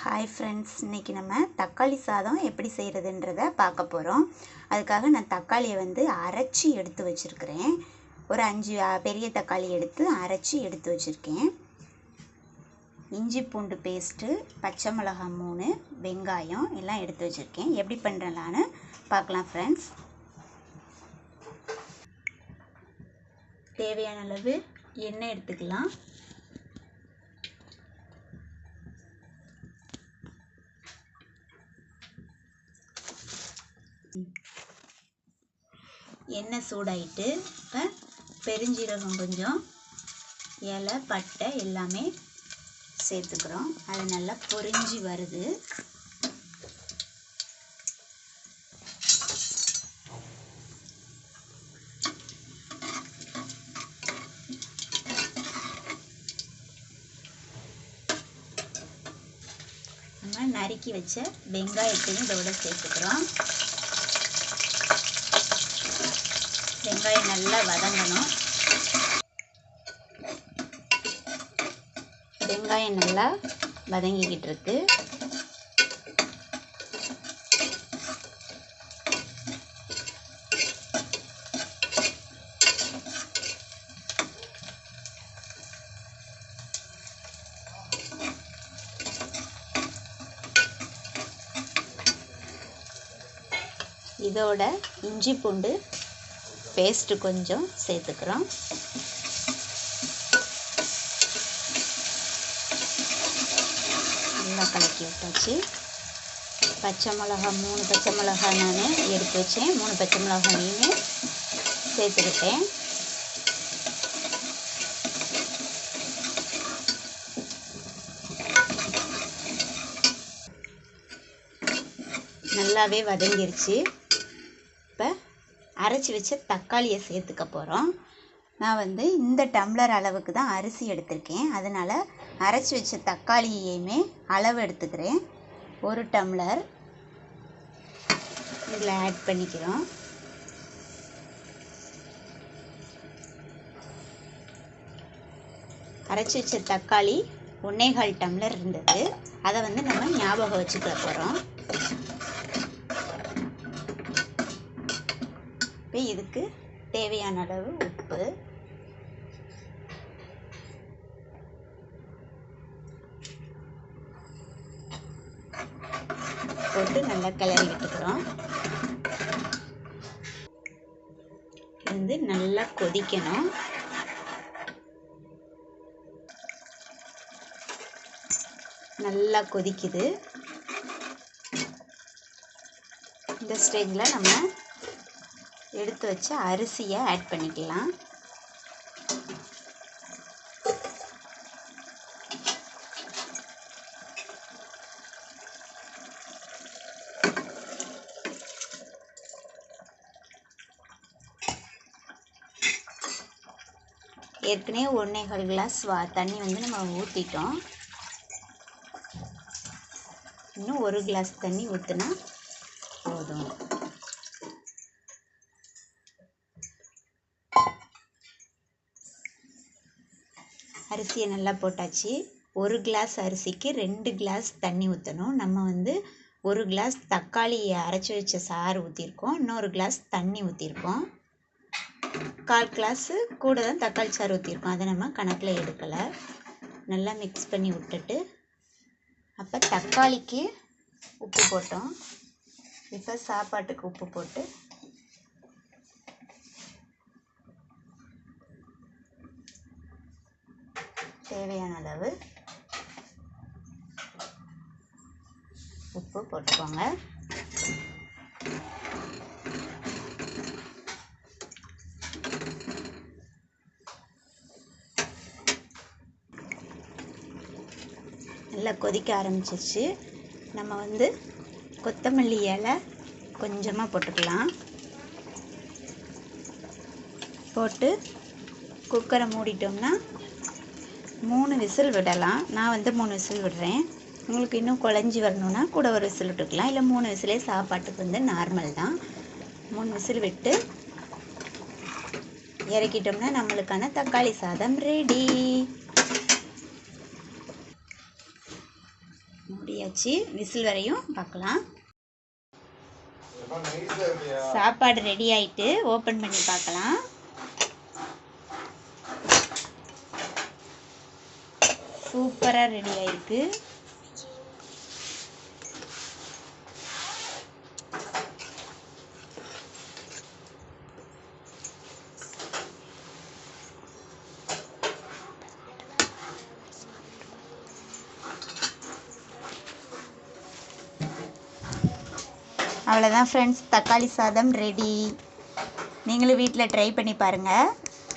Hi friends இன்றைக்கி நம்ம தக்காளி சாதம் எப்படி செய்கிறதுன்றத பார்க்க போகிறோம் அதுக்காக நான் தக்காளியை வந்து அரைச்சி எடுத்து வச்சுருக்கிறேன். ஒரு அஞ்சு பெரிய தக்காளி எடுத்து அரைச்சி எடுத்து வச்சுருக்கேன். இஞ்சி பூண்டு பேஸ்ட்டு பச்சை மிளகாய் மூணு வெங்காயம் எல்லாம் எடுத்து வச்சுருக்கேன். எப்படி பண்ணுறலான்னு பார்க்கலாம் ஃப்ரெண்ட்ஸ் தேவையான அளவு எண்ணெய் எடுத்துக்கலாம். எண்ணெய் சூடாயிட்டு இப்போ பெருஞ்சீரகம் கொஞ்சம் இலை பட்டை எல்லாமே சேர்த்துக்கிறோம். அது நல்லா பொரிஞ்சு வருது. நம்ம நறுக்கி வச்ச வெங்காயத்தையும் இதோட சேர்த்துக்கிறோம். வெங்காயம் நல்லா வதங்கணும். வெங்காயம் நல்லா வதங்கிக்கிட்டு இருக்கு. இதோட இஞ்சி பூண்டு பேஸ்ட்டு கொஞ்சம் சேர்த்துக்கிறோம். நல்லா கலக்கி விட்டாச்சு. பச்சை மிளகா மூணு பச்சை மிளகா நான் எடுத்து வச்சேன். மூணு பச்சை மிளகா மீன் சேர்த்துக்கிட்டேன். நல்லாவே வதங்கிருச்சு. அரைச்சி வச்ச தக்காளியை சேர்த்துக்க போகிறோம் நான் வந்து இந்த டம்ளர் அளவுக்கு தான் அரிசி எடுத்திருக்கேன். அதனால் அரைச்சி வச்ச தக்காளியையுமே அளவு எடுத்துக்கிறேன். ஒரு டம்ளர். இதில் ஆட் பண்ணிக்கிறோம். அரைச்சி வச்ச தக்காளி ஒன்னேகால் டம்ளர் இருந்தது. அதை வந்து நம்ம ஞாபகம் வச்சுக்க போகிறோம் இப்போ இதுக்கு தேவையான அளவு உப்பு. போட்டு நல்லா கிளறி விட்டுக்கிறோம் இது வந்து நல்லா கொதிக்கணும். நல்லா கொதிக்குது. இந்த ஸ்டேஜில் நம்ம எடுத்து வச்ச அரிசியை ஆட் பண்ணிக்கலாம். ஏற்கனவே ஒன்றேகால் கிளாஸ் வா தண்ணி வந்து நம்ம ஊற்றிட்டோம் இன்னும் ஒரு கிளாஸ் தண்ணி ஊற்றினா போதும். அரிசியை நல்லா போட்டாச்சு. ஒரு கிளாஸ் அரிசிக்கு ரெண்டு கிளாஸ் தண்ணி ஊற்றணும் நம்ம வந்து ஒரு கிளாஸ் தக்காளி அரைச்சி வச்ச சாறு ஊற்றிருக்கோம் இன்னொரு கிளாஸ் தண்ணி ஊற்றிருக்கோம் கால் கிளாஸு கூட தான் தக்காளி சாறு ஊற்றிருக்கோம் அதை நம்ம கணக்கில் எடுக்கலை. நல்லா மிக்ஸ் பண்ணி விட்டுட்டு அப்போ தக்காளிக்கு உப்பு போட்டோம். இப்போ சாப்பாட்டுக்கு உப்பு போட்டு தேவையான அளவு உப்பு போட்டுக்கோங்க. நல்லா கொதிக்க ஆரம்பிச்சிருச்சு. நம்ம வந்து கொத்தமல்லி இலை கொஞ்சமாக போட்டுக்கலாம். போட்டு குக்கரை மூடிட்டோம்னா மூணு விசில் விடலாம். நான் வந்து மூணு விசில் விடுறேன். உங்களுக்கு இன்னும் குழஞ்சி வரணுன்னா கூட ஒரு விசில் விட்டுக்கலாம். இல்லை மூணு விசிலே சாப்பாட்டுக்கு வந்து நார்மல் தான். மூணு விசில் விட்டு இறக்கிட்டோம்னா நம்மளுக்கான தக்காளி சாதம் ரெடி மூடியாச்சு. விசில் வரையும் பார்க்கலாம். சாப்பாடு ரெடி ஆயிட்டு ஓப்பன் பண்ணி பார்க்கலாம். சூப்பராக ரெடி ஆயிருக்கு. அவ்வளோதான் ஃப்ரெண்ட்ஸ் தக்காளி சாதம் ரெடி நீங்களும் வீட்டில் ட்ரை பண்ணி பாருங்கள்